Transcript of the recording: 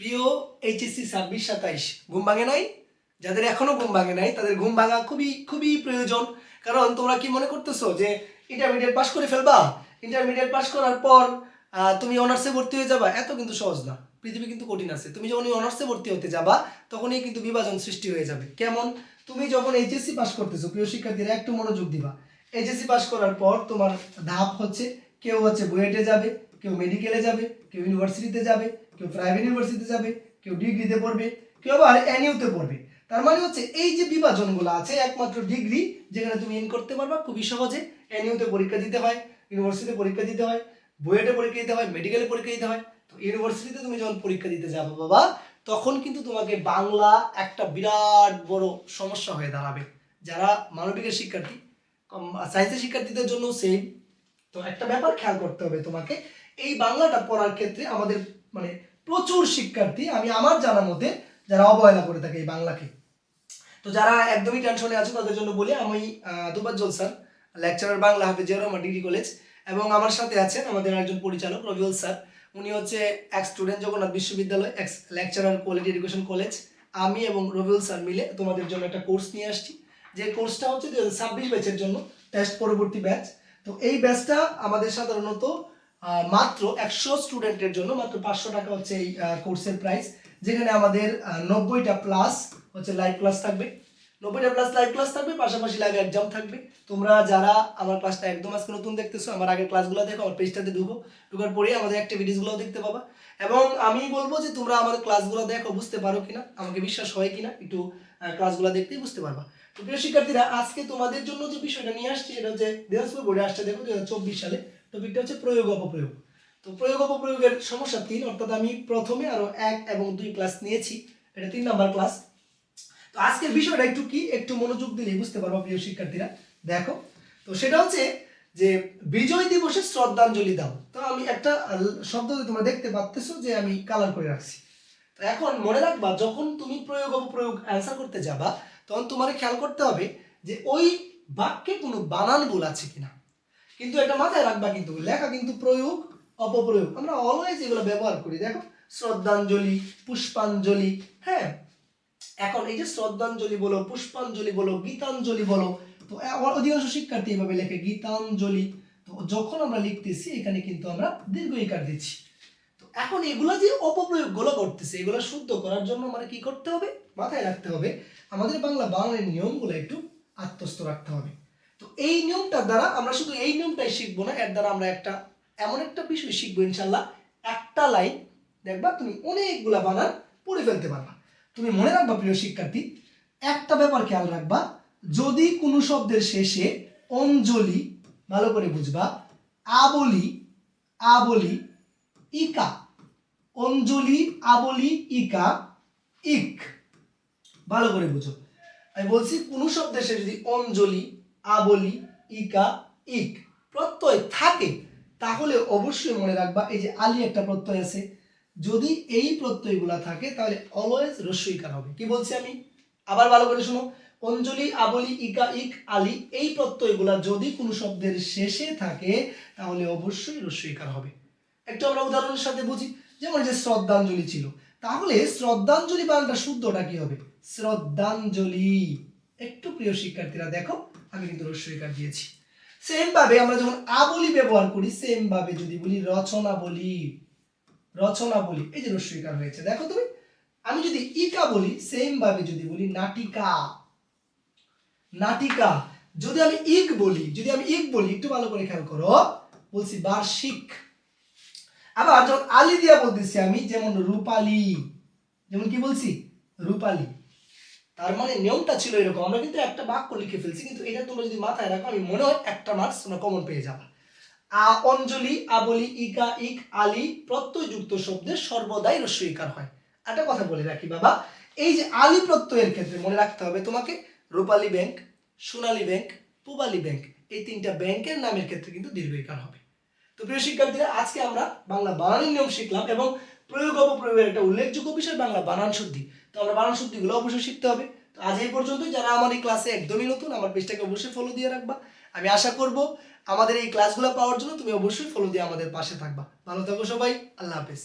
প্রিয় এইচএসসি ছাব্বিশ সাতাইশ, ঘুম ভাঙে নাই? যাদের এখনও ঘুম ভাঙে নাই, তাদের ঘুম ভাঙা খুবই খুবই প্রয়োজন। কারণ তোমরা কি মনে করতেছো যে ইন্টারমিডিয়েট পাশ করে ফেলবা? ইন্টারমিডিয়েট পাশ করার পর তুমি অনার্সে ভর্তি হয়ে যাবা? এত কিন্তু সহজ না। পৃথিবী কিন্তু কঠিন আছে। তুমি যখন অনার্সে ভর্তি হতে যাবা, তখনই কিন্তু বিভাজন সৃষ্টি হয়ে যাবে। কেমন? তুমি যখন এইচএসসি পাস করতেছো, প্রিয় শিক্ষার্থীরা, একটু মনোযোগ দিবা। এইচএসসি পাস করার পর তোমার ধাপ হচ্ছে, কেউ হচ্ছে বুয়েটে যাবে, কেউ মেডিকেলে যাবে কেউ ইউনিভার্সিটিতে যাবে, কেউ প্রাইভেট ইউনিভার্সিটিতে যাবে, কেউ ডিগ্রিতে পড়বে, কেউ আবার এনইউতে পড়বে। তার মানে হচ্ছে এই যে বিভাজনগুলো আছে, একমাত্র ডিগ্রি যেখানে তুমি ইন করতে পারবা, খুবই সহজে এনইউতে পরীক্ষা দিতে হয় ইউনিভার্সিটিতে পরীক্ষা দিতে হয় বুয়েটে পরীক্ষা দিতে হয় মেডিকেলে পরীক্ষা দিতে হয়। তো ইউনিভার্সিটিতে তুমি যখন পরীক্ষা দিতে যাবে বাবা, তখন কিন্তু তোমাকে বাংলা একটা বিরাট বড় সমস্যা হয়ে দাঁড়াবে। যারা মানবিকের শিক্ষার্থী সায়েন্সের শিক্ষার্থীদের জন্য সেম তো একটা ব্যাপার খেয়াল করতে হবে তোমাকে এই বাংলাটা পড়ার ক্ষেত্রে আমাদের মানে প্রচুর শিক্ষার্থী, আমি আমার জানার মধ্যে যারা অবহেলা করে থাকে এই বাংলাকে। তো যারা একদমই টেনশনে আছে, তাদের জন্য বলি, আমি দুবাজ্জল স্যার লেকচারার বাংলা হাফেজিয়া রহমান, ডিগ্রি কলেজ এবং আমার সাথে আছেন আমাদের একজন পরিচালক, রবিউল স্যার। উনি হচ্ছে এক স্টুডেন্ট জগন্নাথ বিশ্ববিদ্যালয় ex lecturer quality education college আমি এবং রবিউল স্যার মিলে তোমাদের জন্য একটা কোর্স নিয়ে আসছি। যে কোর্সটা হচ্ছে দু হাজার ছাব্বিশ ব্যাচের জন্য টেস্ট পরবর্তী ব্যাচ তো এই ব্যাচটা আমাদের সাধারণত মাত্র একশো স্টুডেন্টের জন্য মাত্র পাঁচশো টাকা হচ্ছে এই কোর্সের প্রাইস যেখানে আমাদের নব্বইটা প্লাস হচ্ছে লাইভ ক্লাস থাকবে। নব্বইটা প্লাস লাইভ ক্লাস থাকবে, পাশাপাশি লাইভ এক্সাম থাকবে। তোমরা যারা আমার ক্লাসটা একদম আজকে নতুন দেখতেছো, আমার আগের ক্লাসগুলো দেখো, আমার পেজটাতে ঢুকো। ঢুকার পরে আমাদের অ্যাক্টিভিটিসগুলোও দেখতে পাবা। এবং আমি বলব যে তোমরা আমাদের ক্লাসগুলো দেখো, বুঝতে পারো কিনা, আমাকে বিশ্বাস হয় কিনা, একটু ক্লাসগুলো দেখতেই বুঝতে পারবা। তো প্রিয় শিক্ষার্থীরা, আজকে তোমাদের জন্য যে বিষয়টা নিয়ে আসছি, সেটা হচ্ছে দিনাজপুর বোর্ডে আসছে, দেখো দু হাজার চব্বিশ সালে। টপিকটা হচ্ছে প্রয়োগ অপপ্রয়োগ তো প্রয়োগ অপপ্রয়োগের সমস্যা তিন, অর্থাৎ আমি প্রথমে আরও এক এবং দুই ক্লাস নিয়েছি। এটা তিন নাম্বার ক্লাস তো আজকের বিষয়টা একটু কি? একটু মনোযোগ দিলেই বুঝতে পারব প্রিয় শিক্ষার্থীরা। দেখো, তো সেটা হচ্ছে যে বিজয় দিবসে শ্রদ্ধাঞ্জলি দাও। তো আমি একটা শব্দ তোমরা দেখতে পাচ্তেছো যে আমি কালার করে রাখছি। তো এখন মনে রাখবা, যখন তুমি প্রয়োগ অপপ্রয়োগ অ্যান্সার করতে যাবা, তখন তোমার খেয়াল করতে হবে যে ওই বাক্যে কোনো বানান ভুল আছে কিনা। কিন্তু এটা মাথায় রাখবা কিন্তু, লেখা কিন্তু প্রয়োগ, অপপ্রয়োগ। আমরা অলওয়েজ এগুলো ব্যবহার করি। দেখো, শ্রদ্ধাঞ্জলি, পুষ্পাঞ্জলি হ্যাঁ? এখন এই যে শ্রদ্ধাঞ্জলি বলো, পুষ্পাঞ্জলি বলো, গীতাঞ্জলি বলো, তো অধিকাংশ শিক্ষার্থী এভাবে লেখে, গীতাঞ্জলি। তো যখন আমরা লিখতেছি, এখানে কিন্তু আমরা দীর্ঘ ইকার দিচ্ছি। তো এখন এগুলো যে অপপ্রয়োগগুলো করতেছে, এগুলো শুদ্ধ করার জন্য মানে কি করতে হবে? মাথায় রাখতে হবে, আমাদের বাংলা বাংলার নিয়মগুলো একটু আত্মস্থ রাখতে হবে। তো এই নিয়মটার দ্বারা আমরা শুধু এই নিয়মটাই শিখব না, এর দ্বারা আমরা একটা এমন একটা বিষয় শিখব ইনশাল্লাহ একটা লাইন দেখবা তুমি অনেকগুলা বানান পড়ে ফেলতে পারবা। তুমি মনে রাখবা প্রিয় শিক্ষার্থী, একটা ব্যাপার খেয়াল রাখবা, যদি কোনো শব্দের শেষে অঞ্জলি ভালো করে বুঝবা, আবলি আবলি, ইকা, অঞ্জলি, আবলি, ইকা, ইক, ভালো করে বুঝো। আমি বলছি কোনো শব্দের শেষে যদি অঞ্জলি আবলি, ইকা, ইক প্রত্যয় থাকে, তাহলে অবশ্যই মনে রাখবা, এই যে আলি একটা প্রত্যয় আছে। যদি এই প্রত্যয়গুলা থাকে, তাহলে অলওয়েজ রস্যইকার হবে। কি বলছি আমি? আবার ভালো করে শোনো। অঞ্জলি, আবলি, ইকা, ইক, আলি, এই প্রত্যয়গুলা যদি কোনো শব্দের শেষে থাকে, তাহলে অবশ্যই রস্যইকার হবে। একটু আমরা উদাহরণের সাথে বুঝি। যেমন যে শ্রদ্ধাঞ্জলি ছিল। তাহলে শ্রদ্ধাঞ্জলি বানানটা শুদ্ধটা কি হবে? শ্রদ্ধাঞ্জলি। একটু প্রিয় শিক্ষার্থীরা, দেখো, আমি কিন্তু রস্যইকার দিয়েছি। সেম ভাবে আমরা যখন আবলি ব্যবহার করি সেম ভাবে যদি বলি রচনা বলি রচনা বলি, এই যে রস্যইকার হয়েছে, দেখো তুমি? আমি যদি ইকা বলি সেম ভাবে যদি বলি নাটিকা। নাটিকা, যদি আমি ইক বলি, যদি আমি ইক বলি, একটু ভালো করে খেয়াল করো, বলছি বার্ষিক। আবার যখন আলি দিয়া বলতেছি আমি, যেমন রূপালি, যেমন কি বলছি? রূপালি। তার মানে নিয়মটা ছিল এরকম। আমরা কিন্তু একটা বাক্য লিখে ফেলছি, কিন্তু এটা তোমরা যদি মাথায় রাখো, আমি মনে হয় একটা মার্কস তোমরা কমন পেয়ে যাবা। আ, অঞ্জলি, আবলি, ইকা, ইক, আলি প্রত্যয়যুক্ত শব্দের সর্বদাই রস্যইকার হয়। একটা কথা বলে রাখি বাবা, এই যে আলি প্রত্যয়ের ক্ষেত্রে মনে রাখতে হবে তোমাকে, Rupali bank, Sonali bank, Pubali bank, এই তিনটা ব্যাংকের নামের ক্ষেত্রে কিন্তু দীর্ঘইকার হবে। তো প্রিয় শিক্ষার্থীরা, আজকে আমরা বাংলা বানানের নিয়ম শিখলাম এবং প্রয়োগ অপপ্রয়োগের একটা উল্লেখযোগ্য বিষয় বাংলা বানান শুদ্ধি। আমরা বানান শুদ্ধিগুলো অবশ্যই শিখতে হবে। তো আজ এই পর্যন্ত যারা আমার এই ক্লাসে একদমই নতুন, আমার পেজটাকে অবশ্যই ফলো দিয়ে রাখবা। আমি আশা করব আমাদের এই ক্লাসগুলো পাওয়ার জন্য তুমি অবশ্যই ফলো দিয়ে আমাদের পাশে থাকবা। ভালো থাকো সবাই। আল্লাহ হাফেজ।